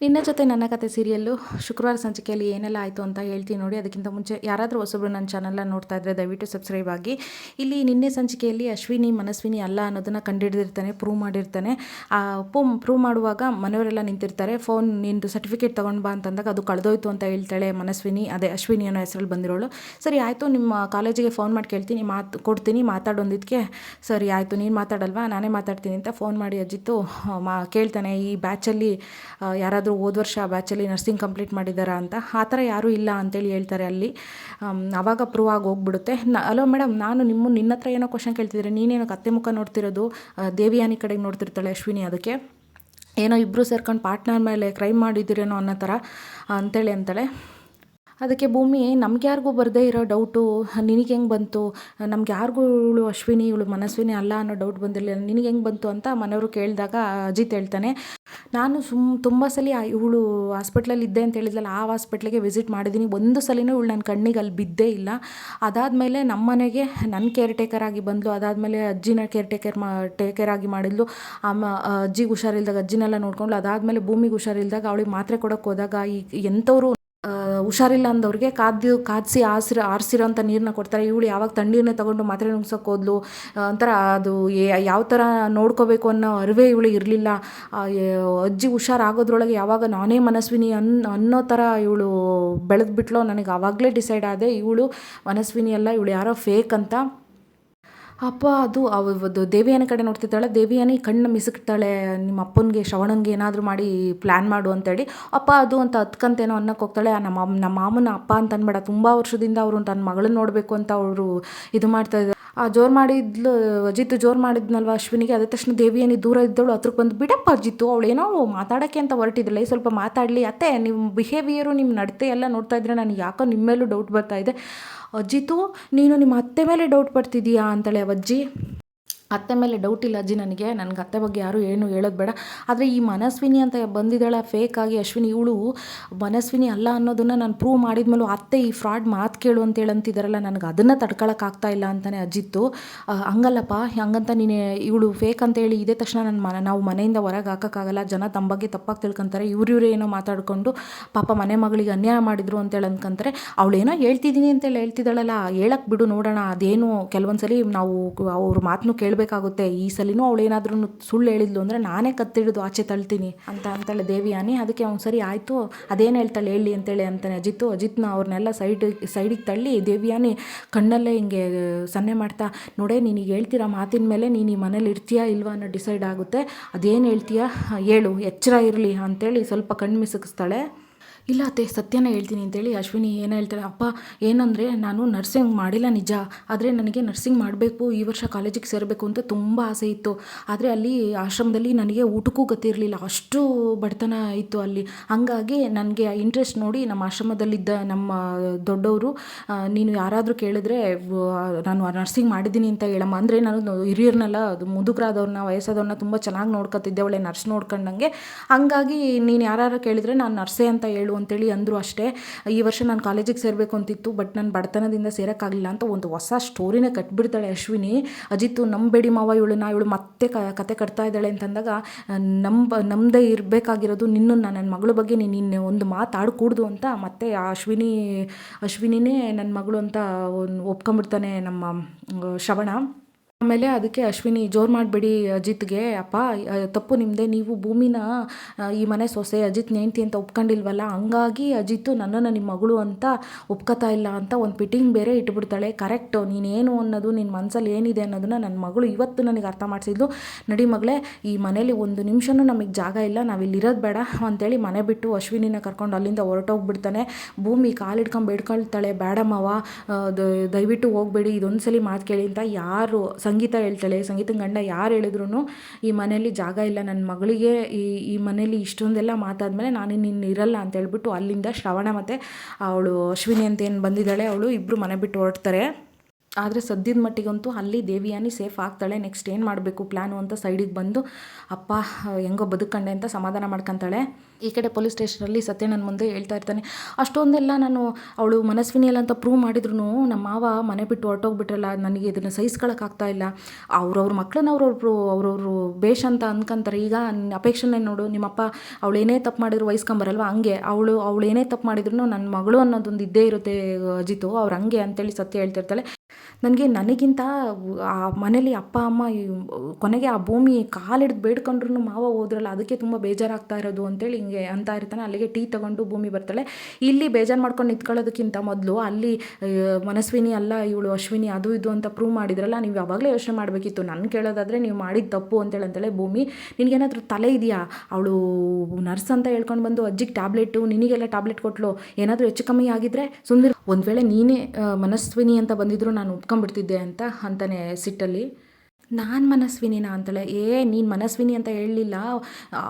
ನಿನ್ನ ಜೊತೆ ನನ್ನ ಕತೆ ಸೀರಿಯಲ್ಲು ಶುಕ್ರವಾರ ಸಂಚಿಕೆಯಲ್ಲಿ ಏನೆಲ್ಲ ಆಯಿತು ಅಂತ ಹೇಳ್ತೀನಿ ನೋಡಿ. ಅದಕ್ಕಿಂತ ಮುಂಚೆ ಯಾರಾದರೂ ಹೊಸಬ್ರು ನನ್ನ ಚಾನಲ್ನ ನೋಡ್ತಾ ಇದ್ದರೆ ದಯವಿಟ್ಟು ಸಬ್ಸ್ಕ್ರೈಬ್ ಆಗಿ. ಇಲ್ಲಿ ನಿನ್ನೆ ಸಂಚಿಕೆಯಲ್ಲಿ ಅಶ್ವಿನಿ, ಮನಸ್ವಿನಿ ಅಲ್ಲ ಅನ್ನೋದನ್ನು ಕಂಡುಹಿಡಿದಿರ್ತಾನೆ ಪ್ರೂವ್ ಮಾಡಿರ್ತಾನೆ. ಆ, ಪೂ ಪ್ರೂವ್ ಮಾಡುವಾಗ ಮನೆಯವರೆಲ್ಲ ನಿಂತಿರ್ತಾರೆ. ಫೋನ್ ನಿಂದು ಸರ್ಟಿಫಿಕೇಟ್ ತೊಗೊಂಡು ಬಾ ಅಂತಂದಾಗ ಅದು ಕಳೆದೋಯ್ತು ಅಂತ ಹೇಳ್ತಾಳೆ ಮನಸ್ವಿನಿ. ಅದೇ ಅಶ್ವಿನಿ ಅನ್ನೋ ಹೆಸರಲ್ಲಿ ಬಂದಿರೋಳು. ಸರಿ, ಆಯಿತು, ನಿಮ್ಮ ಕಾಲೇಜಿಗೆ ಫೋನ್ ಮಾಡಿ ಕೇಳ್ತೀನಿ, ಮಾತು, ಕೊಡ್ತೀನಿ ಮಾತಾಡೋದಿದ್ದಕ್ಕೆ ಸರಿ, ಆಯಿತು, ನೀನು ಮಾತಾಡಲ್ವಾ? ನಾನೇ ಮಾತಾಡ್ತೀನಿ ಅಂತ ಫೋನ್ ಮಾಡಿ ಅಜ್ಜಿತ್ತು ಮಾ, ಕೇಳ್ತಾನೆ. ಈ ಬ್ಯಾಚಲ್ಲಿ ಯಾರಾದರೂ ಹೋದ ವರ್ಷ ಬ್ಯಾಚಲ್ಲಿ ನರ್ಸಿಂಗ್ ಕಂಪ್ಲೀಟ್ ಮಾಡಿದ್ದಾರಾ ಅಂತ, ಆ ಥರ ಯಾರೂ ಇಲ್ಲ ಅಂತೇಳಿ ಹೇಳ್ತಾರೆ ಅಲ್ಲಿ. ಅವಾಗ ಪ್ರೂವ್ ಆಗಿ ಹೋಗ್ಬಿಡುತ್ತೆ. ನ, ಅಲೋ ಮೇಡಮ್ ನಾನು ನಿಮ್ಮ, ನಿನ್ನ ಹತ್ರ ಏನೋ ಕ್ವಶನ್ ಕೇಳ್ತಿದ್ರೆ ನೀನೇನೋ ಕತ್ತೆ ಮುಖ ನೋಡ್ತಿರೋದು ದೇವಿಯಾನಿ ಕಡೆಗೆ ನೋಡ್ತಿರ್ತಾಳೆ ಅಶ್ವಿನಿ ಅದಕ್ಕೆ. ಏನೋ ಇಬ್ಬರು ಸೇರ್ಕೊಂಡು ಪಾರ್ಟ್ನರ್ ಮೇಲೆ ಕ್ರೈಮ್ ಮಾಡಿದ್ದೀರೇನೋ ಅನ್ನೋ ಥರ ಅಂತೇಳಿ ಅಂತಾಳೆ. ಅದಕ್ಕೆ ಭೂಮಿ ನಮ್ಗೆ ಯಾರಿಗೂ ಬರದೇ ಇರೋ ಡೌಟು, ನಿನಗೆ ಹೆಂಗೆ ಬಂತು, ನಮ್ಗೆ ಯಾರಿಗೂ ಇವಳು ಅಶ್ವಿನಿ, ಇವಳು ಮನಸ್ವಿನಿ ಅಲ್ಲ ಅನ್ನೋ ಡೌಟ್ ಬಂದಿರಲಿಲ್ಲ, ನಿನಗೆ ಹೆಂಗೆ ಬಂತು ಅಂತ ಮನೆಯವರು ಕೇಳಿದಾಗ ಅಜಿತ್ ಹೇಳ್ತಾನೆ, ನಾನು ಸುಮ್, ತುಂಬ ಸಲ ಇವಳು ಹಾಸ್ಪಿಟ್ಲಲ್ಲಿ ಇದ್ದೆ ಅಂತ ಹೇಳಿದ್ಲಲ್ಲ, ಆ ಹಾಸ್ಪಿಟ್ಲಿಗೆ ವಿಸಿಟ್ ಮಾಡಿದ್ದೀನಿ, ಒಂದು ಸಲಿನೂ ಇವಳು ನನ್ನ ಕಣ್ಣಿಗೆ ಅಲ್ಲಿ ಬಿದ್ದೇ ಇಲ್ಲ, ಅದಾದಮೇಲೆ ನಮ್ಮ ಮನೆಗೆ ನನ್ನ ಕೇರ್ ಟೇಕರ್ ಆಗಿ ಬಂದಳು ಅದಾದಮೇಲೆ ಅಜ್ಜಿನ ಕೇರ್ ಟೇಕರ್ ಮಾ, ಟೇಕರ್ ಆಗಿ ಮಾಡಿದ್ಲು ಅಮ್ಮ ಅಜ್ಜಿಗೆ ಹುಷಾರಿಲ್ದಾಗ ಅಜ್ಜಿನೆಲ್ಲ ನೋಡ್ಕೊಂಡ್ಳು, ಅದಾದಮೇಲೆ ಭೂಮಿಗೆ ಹುಷಾರಿಲ್ದಾಗ ಅವಳಿಗೆ ಮಾತ್ರೆ ಕೊಡೋಕೆ ಹೋದಾಗ ಈ, ಎಂಥವ್ರು ಹುಷಾರಿಲ್ಲ ಅಂದವ್ರಿಗೆ ಕಾದು ಕಾದಿಸಿ ಆಸಿರೋ ಆರಿಸಿರೋಂಥ ನೀರನ್ನ ಕೊಡ್ತಾರೆ. ಇವಳು ಯಾವಾಗ ತಣ್ಣೀರನ್ನೇ ತಗೊಂಡು ಮಾತ್ರೆ ನುಂಗ್ಸೋಕೆ ಹೋದ್ಲು ಒಂಥರ ಅದು ಯಾವ ಥರ ನೋಡ್ಕೋಬೇಕು ಅನ್ನೋ ಅರಿವೇ ಇವಳು ಇರಲಿಲ್ಲ. ಅಜ್ಜಿ ಹುಷಾರಾಗೋದ್ರೊಳಗೆ ಯಾವಾಗ ನಾನೇ ಮನಸ್ವಿನಿ ಅನ್, ಅನ್ನೋ ಥರ ಇವಳು ಬೆಳೆದ್ಬಿಟ್ಲೋ ನನಗೆ ಆವಾಗಲೇ ಡಿಸೈಡ್ ಆದೆ, ಇವಳು ಮನಸ್ವಿನಿ ಅಲ್ಲ ಇವಳು ಯಾರೋ ಫೇಕ್ ಅಂತ. ಅಪ್ಪ, ಅದು ಅವದು ದೇವಿಯನ ಕಡೆ ನೋಡ್ತಿದ್ದಾಳೆ. ದೇವಿಯಾನಿ ಕಣ್ಣು ಮಿಸುಕ್ತಾಳೆ. ನಿಮ್ಮ ಅಪ್ಪನಿಗೆ ಶ್ರವಣಂಗೆ ಏನಾದರೂ ಮಾಡಿ ಪ್ಲ್ಯಾನ್ ಮಾಡು ಅಂತೇಳಿ. ಅಪ್ಪ, ಅದು ಅಂತ ಹತ್ಕಂತೇನೋ ಅನ್ನಕ್ಕೆ ಹೋಗ್ತಾಳೆ. ನಮ್ಮ ನಮ್ಮ ಮಾಮನ ಅಪ್ಪ ಅಂತ ಅನ್ಬೇಡ ತುಂಬ ವರ್ಷದಿಂದ ಅವರು ತನ್ನ ಮಗಳನ್ನ ನೋಡಬೇಕು ಅಂತ ಅವರು ಇದು ಮಾಡ್ತಾ ಇದ್ದಾರೆ. ಆ ಜೋರು ಮಾಡಿದ್ಲು, ಅಜಿತ್ ಜೋರು ಮಾಡಿದ್ನಲ್ವ ಅಶ್ವಿನಿಗೆ? ಅದೇ ತಕ್ಷಣ ದೇವಿ ಏನಿ ದೂರ ಇದ್ದವಳು ಹತ್ರಕ್ಕೆ ಬಂದು ಬಿಡಪ್ಪ ಅಜಿತ್ತು ಅವಳೇನೋ ಮಾತಾಡೋಕ್ಕೆ ಅಂತ ಹೊರಟಿದ್ರಲ್ಲ ಸ್ವಲ್ಪ ಮಾತಾಡಲಿ. ಅತ್ತೆ ನಿಮ್ಮ ಬಿಹೇವಿಯರು ನಿಮ್ಮ ನಡತೆ ಎಲ್ಲ ನೋಡ್ತಾ ಇದ್ರೆ ನನಗೆ ಯಾಕೋ ನಿಮ್ಮ ಮೇಲೂ ಡೌಟ್ ಬರ್ತಾ ಇದೆ. ಅಜಿತು, ನೀನು ನಿಮ್ಮ ಅತ್ತೆ ಮೇಲೆ ಡೌಟ್ ಪಡ್ತಿದ್ದೀಯಾ ಅಂತಳೆ ಅವಜ್ಜಿ? ಅತ್ತೆ ಮೇಲೆ ಡೌಟ್ ಇಲ್ಲ ಅಜ್ಜಿ ನನಗೆ ನನಗೆ ಅತ್ತೆ ಬಗ್ಗೆ ಯಾರೂ ಏನು ಹೇಳೋದು ಬೇಡ. ಆದರೆ ಈ ಮನಸ್ವಿನಿ ಅಂತ ಬಂದಿದ್ದಾಳೆ ಫೇಕಾಗಿ ಅಶ್ವಿನಿ, ಇವಳು ಮನಸ್ವಿನಿ ಅಲ್ಲ ಅನ್ನೋದನ್ನು ನಾನು ಪ್ರೂವ್ ಮಾಡಿದ್ಮೇಲೂ ಅತ್ತೆ ಈ ಫ್ರಾಡ್ ಮಾತು ಕೇಳು ಅಂತೇಳಿ ಅಂತಿದ್ದಾರಲ್ಲ ನನಗೆ ಅದನ್ನು ತಡ್ಕೊಳಕ್ಕಾಗ್ತಾ ಇಲ್ಲ ಅಂತಲೇ ಅಜ್ಜಿತ್ತು. ಹಂಗಲ್ಲಪ್ಪ, ಹಂಗಂತ ನೀನು ಇವಳು ಫೇಕ್ ಅಂತೇಳಿ ಇದೇ ತಕ್ಷಣ ನನ್ನ ಮನೆ, ನಾವು ಮನೆಯಿಂದ ಹೊರಗೆ ಹಾಕೋಕ್ಕಾಗಲ್ಲ, ಜನ ತಮ್ಮ ಬಗ್ಗೆ ತಪ್ಪಾಗಿ ತಿಳ್ಕೊತಾರೆ ಇವ್ರು ಇವ್ರು ಏನೋ ಮಾತಾಡಿಕೊಂಡು ಪಾಪ ಮನೆ ಮಗಳಿಗೆ ಅನ್ಯಾಯ ಮಾಡಿದ್ರು ಅಂತೇಳಿ ಅನ್ಕೊಂತಾರೆ ಅವಳೇನೋ ಹೇಳ್ತಿದ್ದೀನಿ ಅಂತೇಳಿ ಹೇಳ್ತಿದ್ದಾಳಲ್ಲ ಹೇಳಕ್ಕೆ ಬಿಡು ನೋಡೋಣ, ಅದೇನು ಕೆಲವೊಂದ್ಸಲಿ ನಾವು ಅವ್ರ ಮಾತನ್ನು ಕೇಳಿ ಬೇಕಾಗುತ್ತೆ ಈ ಸಲಿನೂ ಅವಳು ಏನಾದ್ರೂ ಸುಳ್ಳು ಹೇಳಿದ್ಲು ಅಂದರೆ ನಾನೇ ಕತ್ತಿಡಿದು ಆಚೆ ತಳ್ತೀನಿ ಅಂತ ಅಂತಾಳೆ ದೇವಿಯಾನಿ ಅದಕ್ಕೆ ಅವ್ನು ಸರಿ ಆಯಿತು, ಅದೇನು ಹೇಳ್ತಾಳೆ, ಹೇಳಿ ಅಂತೇಳಿ ಅಂತಾನೆ ಅಜಿತ್ತು ಅಜಿತ್ನ ಅವ್ರನ್ನೆಲ್ಲ ಸೈಡ್, ಸೈಡಿಗೆ ತಳ್ಳಿ ದೇವಿಯಾನಿ ಕಣ್ಣಲ್ಲೇ ಹಿಂಗೆ ಸನ್ನೆ ಮಾಡ್ತಾ, ನೋಡೇ ನಿನಗೆ ಹೇಳ್ತೀರಾ ಮಾತಿನ ಮೇಲೆ, ನೀನು ಈ ಮನೇಲಿ ಇರ್ತೀಯಾ ಇಲ್ವಾ ಅನ್ನೋ ಡಿಸೈಡ್ ಆಗುತ್ತೆ. ಅದೇನು ಹೇಳ್ತೀಯಾ, ಹೇಳು, ಎಚ್ಚರ ಇರಲಿ ಅಂತೇಳಿ ಸ್ವಲ್ಪ ಕಣ್ಣು ಇಲ್ಲ ಅತ್ತೆ, ಸತ್ಯನೇ ಹೇಳ್ತೀನಿ ಅಂತೇಳಿ ಅಶ್ವಿನಿ ಏನು ಹೇಳ್ತಾಳೆ, ಅಪ್ಪ, ಏನಂದರೆ ನಾನು ನರ್ಸಿಂಗ್ ಮಾಡಿಲ್ಲ ನಿಜ, ಆದರೆ ನನಗೆ ನರ್ಸಿಂಗ್ ಮಾಡಬೇಕು, ಈ ವರ್ಷ ಕಾಲೇಜಿಗೆ ಸೇರಬೇಕು ಅಂತ ತುಂಬ ಆಸೆ ಇತ್ತು. ಆದರೆ ಅಲ್ಲಿ ಆಶ್ರಮದಲ್ಲಿ ನನಗೆ ಊಟಕ್ಕೂ ಗೊತ್ತಿರಲಿಲ್ಲ ಅಷ್ಟು ಬಡತನ ಇತ್ತು ಅಲ್ಲಿ. ಹಾಗಾಗಿ ನನಗೆ ಇಂಟ್ರೆಸ್ಟ್ ನೋಡಿ ನಮ್ಮ ಆಶ್ರಮದಲ್ಲಿದ್ದ ನಮ್ಮ ದೊಡ್ಡವರು ನೀನು ಯಾರಾದರೂ ಕೇಳಿದ್ರೆ ನಾನು ನರ್ಸಿಂಗ್ ಮಾಡಿದ್ದೀನಿ ಅಂತ ಹೇಳಮ್ಮ. ಅಂದರೆ ನಾನು ಹಿರಿಯರನ್ನೆಲ್ಲ ಅದು ಮುದುಕರಾದವ್ರನ್ನ, ವಯಸ್ಸಾದವ್ರನ್ನ ತುಂಬ ಚೆನ್ನಾಗಿ ನೋಡ್ಕೊತಿದ್ದೆ ಒಳ್ಳೆ ನರ್ಸ್ ನೋಡ್ಕೊಂಡಂಗೆ. ಹಂಗಾಗಿ ನೀನು ಯಾರು ಕೇಳಿದರೆ ನಾನು ನರ್ಸೆ ಅಂತ ಹೇಳು ಅಂತೇಳಿ ಅಂದರು ಅಷ್ಟೇ. ಈ ವರ್ಷ ನಾನು ಕಾಲೇಜಿಗೆ ಸೇರಬೇಕು ಅಂತಿತ್ತು ಬಟ್ ನಾನು ಬಡತನದಿಂದ ಸೇರೋಕ್ಕಾಗಲಿಲ್ಲ ಅಂತ ಒಂದು ಹೊಸ ಸ್ಟೋರಿನೇ ಕಟ್ಬಿಡ್ತಾಳೆ ಅಶ್ವಿನಿ. ಅಜಿತ್ತು ನಂಬೇಡಿ ಮಾವ ಇವಳನ್ನ ಇವಳು ಮತ್ತೆ ಕತೆ ಕಟ್ತಾ ಇದ್ದಾಳೆ ಅಂತಂದಾಗ ನಂಬ ನಮ್ಮದೇ ಇರಬೇಕಾಗಿರೋದು ನಿನ್ನ ನನ್ನ ಮಗಳ ಬಗ್ಗೆ ನೀನು ನಿನ್ನೆ ಒಂದು ಮಾತಾಡಕೂಡ್ದು ಅಂತ ಮತ್ತೆ ಆ ಅಶ್ವಿನಿ, ಅಶ್ವಿನಿನೇ ನನ್ನ ಮಗಳು ಅಂತ ಒಪ್ಕೊಂಬಿಡ್ತಾನೆ ನಮ್ಮ ಶ್ರವಣ. ಆಮೇಲೆ ಅದಕ್ಕೆ ಅಶ್ವಿನಿ, ಜೋರು ಮಾಡಬೇಡಿ ಅಜಿತ್ಗೆ, ಅಪ್ಪ ತಪ್ಪು ನಿಮ್ಮದೇ ನೀವು ಭೂಮಿನ ಈ ಮನೆ ಸೊಸೆ ಅಜಿತ್ ನೇಂತಿ ಅಂತ ಒಪ್ಕೊಂಡಿಲ್ವಲ್ಲ, ಹಂಗಾಗಿ ಅಜಿತ್ತು ನನ್ನನ್ನು ನಿಮ್ಮ ಮಗಳು ಅಂತ ಒಪ್ಕೋತಾ ಇಲ್ಲ ಅಂತ ಒಂದು ಪಿಟಿಂಗ್ ಬೇರೆ ಇಟ್ಬಿಡ್ತಾಳೆ. ಕರೆಕ್ಟ್ ನೀನೇನು ಅನ್ನೋದು ನಿನ್ನ ಮನಸ್ಸಲ್ಲಿ ಏನಿದೆ ಅನ್ನೋದನ್ನ ನನ್ನ ಮಗಳು ಇವತ್ತು ನನಗೆ ಅರ್ಥ ಮಾಡಿಸಿದ್ಲು. ನಡಿ ಮಗಳೇ, ಈ ಮನೇಲಿ ಒಂದು ನಿಮಿಷನೂ ನಮಗೆ ಜಾಗ ಇಲ್ಲ, ನಾವಿಲ್ಲಿ ಇರೋದು ಬೇಡ ಅಂತೇಳಿ ಮನೆ ಬಿಟ್ಟು ಅಶ್ವಿನಿನ ಕರ್ಕೊಂಡು ಅಲ್ಲಿಂದ ಹೊರಟೋಗ್ಬಿಡ್ತಾನೆ. ಭೂಮಿ ಕಾಲಿಡ್ಕೊಂಡು ಬೇಡ್ಕೊಳ್ತಾಳೆ. ಬೇಡಮ್ಮವ ದಯವಿಟ್ಟು ಹೋಗಬೇಡಿ ಇದೊಂದು ಸಲ ಮಾತು ಕೇಳಿ ಅಂತ ಯಾರು ಸಂಗೀತ ಹೇಳ್ತಾಳೆ ಸಂಗೀತ ಗಂಡ ಯಾರು ಹೇಳಿದ್ರು ಈ ಮನೇಲಿ ಜಾಗ ಇಲ್ಲ ನನ್ನ ಮಗಳಿಗೆ ಈ ಈ ಮನೇಲಿ ಇಷ್ಟೊಂದೆಲ್ಲ ಮಾತಾದ್ಮೇಲೆ ನಾನು ನಿನ್ನ ಇರಲ್ಲ ಅಂತ ಹೇಳ್ಬಿಟ್ಟು ಅಲ್ಲಿಂದ ಶ್ರವಣ ಮತ್ತು ಅವಳು ಅಶ್ವಿನಿ ಅಂತ ಏನು ಬಂದಿದ್ದಾಳೆ, ಅವಳು ಇಬ್ಬರು ಮನೆ ಬಿಟ್ಟು ಹೊರಡ್ತಾರೆ ಆದರೆ ಸದ್ಯದ ಮಟ್ಟಿಗಂತೂ ಅಲ್ಲಿ ದೇವಿಯಾನಿ ಸೇಫ್ ಆಗ್ತಾಳೆ, ನೆಕ್ಸ್ಟ್ ಏನು ಮಾಡಬೇಕು ಪ್ಲ್ಯಾನು ಅಂತ ಸೈಡಿಗೆ ಬಂದು, ಅಪ್ಪ, ಹೆಂಗೋ ಬದುಕಂಡೆ ಅಂತ ಸಮಾಧಾನ ಮಾಡ್ಕೊತಾಳೆ. ಈ ಕಡೆ ಪೊಲೀಸ್ ಸ್ಟೇಷನಲ್ಲಿ ಸತ್ಯ ನನ್ನ ಮುಂದೆ ಹೇಳ್ತಾ ಇರ್ತಾನೆ, ಅಷ್ಟೊಂದೆಲ್ಲ ನಾನು ಅವಳು ಮನಸ್ವಿನಿ ಅಲ್ಲ ಅಂತ ಪ್ರೂವ್ ಮಾಡಿದ್ರು ನಮ್ಮ ಮಾವ ಮನೆ ಬಿಟ್ಟು ಹೊರಟೋಗ್ಬಿಟ್ರಲ್ಲ, ನನಗೆ ಇದನ್ನು ಸಹಿಸ್ಕೊಳಕ್ಕಾಗ್ತಾ ಇಲ್ಲ. ಅವ್ರವ್ರ ಮಕ್ಕಳನ್ನ ಅವ್ರವ್ರು ಅವ್ರವ್ರು ಬೇಷ್ ಅಂತ ಅಂದ್ಕೊಂತಾರೆ ಈಗ ಅಪೇಕ್ಷೆನೇ ನೋಡು, ನಿಮ್ಮಪ್ಪ ಅವಳು ಏನೇ ತಪ್ಪು ಮಾಡಿದ್ರು ವಹಿಸ್ಕೊಂಬರಲ್ವ? ಹಂಗೆ, ಅವಳು ಅವಳು ಏನೇ ತಪ್ಪು ಮಾಡಿದ್ರು ನನ್ನ ಮಗಳು ಅನ್ನೋದೊಂದು ಇದ್ದೇ ಇರುತ್ತೆ ಅಜಿತು. ಅವ್ರು ಹಂಗೆ ಅಂತೇಳಿ ಸತ್ಯ ಹೇಳ್ತಿರ್ತಾಳೆ ನನಗೆ, ನನಗಿಂತ ಆ ಮನೇಲಿ ಅಪ್ಪ, ಅಮ್ಮ ಕೊನೆಗೆ ಆ ಭೂಮಿ ಕಾಲಿಡ್ದು ಬೇಡ್ಕೊಂಡ್ರು ಮಾವ ಹೋದ್ರಲ್ಲ, ಅದಕ್ಕೆ ತುಂಬ ಬೇಜಾರಾಗ್ತಾ ಇರೋದು ಅಂತೇಳಿ ಹಿಂಗೆ ಅಂತ ಇರ್ತಾನೆ. ಅಲ್ಲಿಗೆ ಟೀ ತಗೊಂಡು ಭೂಮಿ ಬರ್ತಾಳೆ. ಇಲ್ಲಿ ಬೇಜಾರು ಮಾಡ್ಕೊಂಡು ನಿಂತ್ಕೊಳ್ಳೋದಕ್ಕಿಂತ ಮೊದಲು ಅಲ್ಲಿ ಮನಸ್ವಿನಿ ಅಲ್ಲ, ಇವಳು ಅಶ್ವಿನಿ, ಅದು ಇದು ಅಂತ ಪ್ರೂವ್ ಮಾಡಿದ್ರಲ್ಲ, ನೀವು ಯಾವಾಗಲೇ ಯೋಚನೆ ಮಾಡಬೇಕಿತ್ತು. ನನ್ನ ಕೇಳೋದಾದರೆ ನೀವು ಮಾಡಿದ ತಪ್ಪು ಅಂತೇಳಿ ಅಂತೇಳಿ ಭೂಮಿ, ನಿನಗೇನಾದರೂ ತಲೆ ಇದೆಯಾ? ಅವಳು ನರ್ಸ್ ಅಂತ ಹೇಳ್ಕೊಂಡು ಬಂದು ಅಜ್ಜಿಗೆ ಟ್ಯಾಬ್ಲೆಟು ನಿನಗೆಲ್ಲ ಟ್ಯಾಬ್ಲೆಟ್ ಕೊಟ್ಲು. ಏನಾದರೂ ಹೆಚ್ಚು ಕಮ್ಮಿ ಆಗಿದ್ರೆ? ಸುಮ್ಮನೆ ಒಂದು ವೇಳೆ ನೀನೇ ಮನಸ್ವಿನಿ ಅಂತ ಬಂದಿದ್ರು ನಾನು ಒಪ್ಕೊಂಡ್ಬಿಡ್ತಿದ್ದೆ ಅಂತ ಅಂತಲೇ ಸಿಟ್ಟಲ್ಲಿ. ನಾನು ಮನಸ್ವಿನಿನ ಅಂತಾಳೆ ಏ, ನೀನು ಮನಸ್ವಿನಿ ಅಂತ ಹೇಳಲಿಲ್ಲ.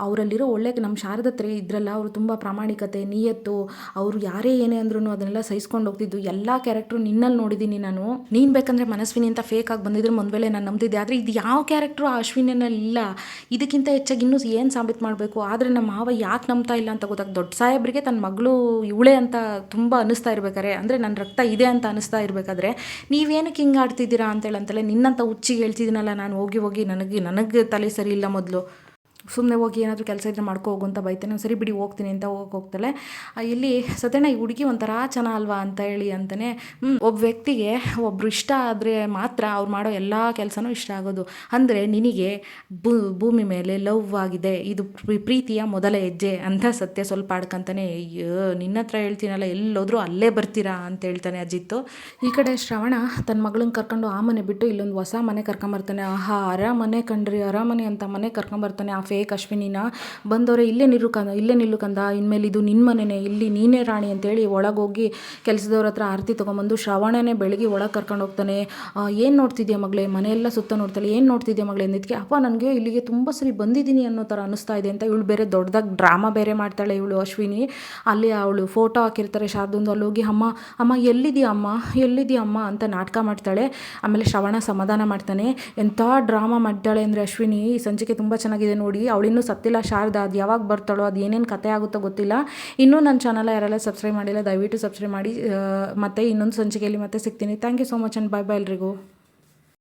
ಅವರಲ್ಲಿರೋ ಒಳ್ಳೆ ನಮ್ಮ ಶಾರದ ಹತ್ರ ಇದ್ರಲ್ಲ, ಅವರು ತುಂಬ ಪ್ರಾಮಾಣಿಕತೆ, ನೀಯತ್ತು, ಅವರು ಯಾರೇ ಏನೇ ಅಂದ್ರೂ ಅದನ್ನೆಲ್ಲ ಸಹಿಸ್ಕೊಂಡು ಹೋಗ್ತಿದ್ದು. ಎಲ್ಲ ಕ್ಯಾರೆಕ್ಟ್ರು ನಿನ್ನಲ್ಲಿ ನೋಡಿದ್ದೀನಿ ನಾನು. ನೀನು ಬೇಕಂದರೆ ಮನಸ್ವಿನಿ ಅಂತ ಫೇಕ್ ಆಗಿ ಬಂದಿದ್ರೆ ಒಂದು ನಾನು ನಂಬಿದ್ದೆ ಆದರೆ ಇದು ಯಾವ ಕ್ಯಾರೆಕ್ಟ್ರು ಆ ಇದಕ್ಕಿಂತ ಹೆಚ್ಚಾಗಿ ಇನ್ನೂ ಏನು ಸಾಬೀತು ಮಾಡಬೇಕು? ಆದರೆ ನಮ್ಮ ಮಾವ ಯಾಕೆ ನಂಬ್ತಾ ಇಲ್ಲ ಅಂತ ಗೊತ್ತಾಗ, ದೊಡ್ಡ ಸಾಹೇಬ್ರಿಗೆ ತನ್ನ ಮಗಳು ಇವಳೆ ಅಂತ ತುಂಬ ಅನಿಸ್ತಾ ಇರ್ಬೇಕಾರೆ. ಅಂದರೆ ನನ್ನ ರಕ್ತ ಇದೆ ಅಂತ ಅನಿಸ್ತಾ ಇರಬೇಕಾದ್ರೆ, ನೀವೇನಕ್ಕೆ ಹಿಂಗೆ ಆಡ್ತಿದ್ದೀರಾ ಅಂತೇಳಿ ಅಂತಲೇ ನಿನ್ನಂತ ಹುಚ್ಚಿಗೆ ಹೇಳ್ತಿದ್ದೀನಲ್ಲ ನಾನು ಹೋಗಿ ಹೋಗಿ ನನಗೆ ನನಗೆ ತಲೆ ಸರಿ ಇಲ್ಲ ಮೊದಲು. ಸುಮ್ಮನೆ ಹೋಗಿ ಏನಾದರೂ ಕೆಲಸ ಇದ್ರೆ ಮಾಡ್ಕೊ, ಹೋಗು ಅಂತ ಬೈತಾನೆ ಸರಿ ಬಿಡಿ ಹೋಗ್ತೀನಿ ಅಂತ ಹೋಗಕ್ಕೆ ಹೋಗ್ತಾಳೆ. ಇಲ್ಲಿ ಸತ್ಯಣ್ಣ, ಈ ಹುಡುಗಿ ಒಂಥರ ಚೆನ್ನ ಅಲ್ವಾ ಅಂತ ಹೇಳಿ ಅಂತಲೇ ಹ್ಞೂ ಒಬ್ಬ ವ್ಯಕ್ತಿಗೆ ಒಬ್ರು ಇಷ್ಟ ಆದರೆ ಮಾತ್ರ ಅವ್ರು ಮಾಡೋ ಎಲ್ಲ ಕೆಲಸನೂ ಇಷ್ಟ ಆಗೋದು. ಅಂದರೆ ನಿನಗೆ ಭೂಮಿ ಮೇಲೆ ಲವ್ ಆಗಿದೆ. ಇದು ಪ್ರೀತಿಯ ಮೊದಲ ಹೆಜ್ಜೆ ಅಂತ ಸತ್ಯ ಸ್ವಲ್ಪ ಆಡ್ಕಂತಾನೆ, ಅಯ್ಯೋ, ನಿನ್ನ ಹತ್ರ ಹೇಳ್ತೀನಲ್ಲ, ಎಲ್ಲೋದ್ರೂ ಅಲ್ಲೇ ಬರ್ತೀರಾ? ಅಂತ ಹೇಳ್ತಾನೆ ಅಜಿತ್ತು ಈ ಕಡೆ ಶ್ರವಣ ತನ್ನ ಮಗಳನ್ನ ಕರ್ಕೊಂಡು ಆ ಮನೆ ಬಿಟ್ಟು ಇಲ್ಲೊಂದು ಹೊಸ ಮನೆ ಕರ್ಕೊಂಬರ್ತಾನೆ. ಆಹಾ, ಅರಮನೆ ಕಂಡ್ರಿ ಅರಮನೆ ಅಂತ ಮನೆ ಕರ್ಕೊಂಬರ್ತಾನೆ ಆ ಫೇಕ್ ಅಶ್ವಿನಿನ ಬಂದವರೆ ಇಲ್ಲೇ ನಿಲ್ಲು ಕಂದ, ಇಲ್ಲೇ ನಿಲ್ಲು ಕಂದ, ಇನ್ಮೇಲೆ ಇದು ನಿನ್ನ ಮನೆನೇ, ಇಲ್ಲಿ ನೀನೇ ರಾಣಿ ಅಂತೇಳಿ ಒಳಗೋಗಿ ಕೆಲಸದವ್ರ ಹತ್ರ ಆರತಿ ತೊಗೊಂಬಂದು ಶ್ರವಣನೇ ಬೆಳಗ್ಗೆ ಒಳಗೆ ಕರ್ಕೊಂಡು ಹೋಗ್ತಾನೆ. ಏನು ನೋಡ್ತಿದ್ಯಾ ಮಗಳೇ? ಮನೆಯೆಲ್ಲ ಸುತ್ತ ನೋಡ್ತಾಳೆ, ಏನು ನೋಡ್ತಿದ್ಯಾ ಮಗಳೇ ಅಂದಿದ್ದಕ್ಕೆ ಅಪ್ಪ, ನನಗೆ ಇಲ್ಲಿಗೆ ತುಂಬ ಸರಿ ಬಂದಿದ್ದೀನಿ ಅನ್ನೋ ಥರ ಅನಿಸ್ತಾ ಇದೆ ಅಂತ ಇವಳು ಬೇರೆ ದೊಡ್ಡದಾಗಿ ಡ್ರಾಮಾ ಬೇರೆ ಮಾಡ್ತಾಳೆ ಇವಳು ಅಶ್ವಿನಿ. ಅಲ್ಲಿ ಅವಳು ಫೋಟೋ ಹಾಕಿರ್ತಾರೆ ಶಾರದೊಂದು, ಅಲ್ಲಿ ಹೋಗಿ, ಅಮ್ಮ ಅಮ್ಮ, ಎಲ್ಲಿದೆಯಾ ಅಮ್ಮ? ಎಲ್ಲಿದೆಯಾ ಅಮ್ಮ? ಅಂತ ನಾಟಕ ಮಾಡ್ತಾಳೆ. ಆಮೇಲೆ ಶ್ರವಣ ಸಮಾಧಾನ ಮಾಡ್ತಾನೆ. ಎಂಥ ಡ್ರಾಮಾ ಮಾಡ್ತಾಳೆ ಅಂದರೆ ಅಶ್ವಿನಿ ಸಂಚಿಕೆ ತುಂಬ ಚೆನ್ನಾಗಿದೆ ನೋಡಿ. ಅವಳಿನ್ನೂ ಸತ್ತಿಲ್ಲ, ಶಾರದಾ ಅದು ಯಾವಾಗ ಬರ್ತಾಳೋ, ಅದು ಏನೇನು ಕತೆ ಆಗುತ್ತೋ ಗೊತ್ತಿಲ್ಲ. ಇನ್ನೂ ನನ್ನ ಚಾನಲ್ ಯಾರೆಲ್ಲ ಸಬ್ಸ್ಕ್ರೈಬ್ ಮಾಡಿಲ್ಲ, ದಯವಿಟ್ಟು ಸಬ್ಸ್ಕ್ರೈಬ್ ಮಾಡಿ. ಮತ್ತೆ ಇನ್ನೊಂದು ಸಂಚಿಕೆಯಲ್ಲಿ ಮತ್ತೆ ಸಿಗ್ತೀನಿ. Thank you so much and bye bye ಎಲ್ರಿಗೂ.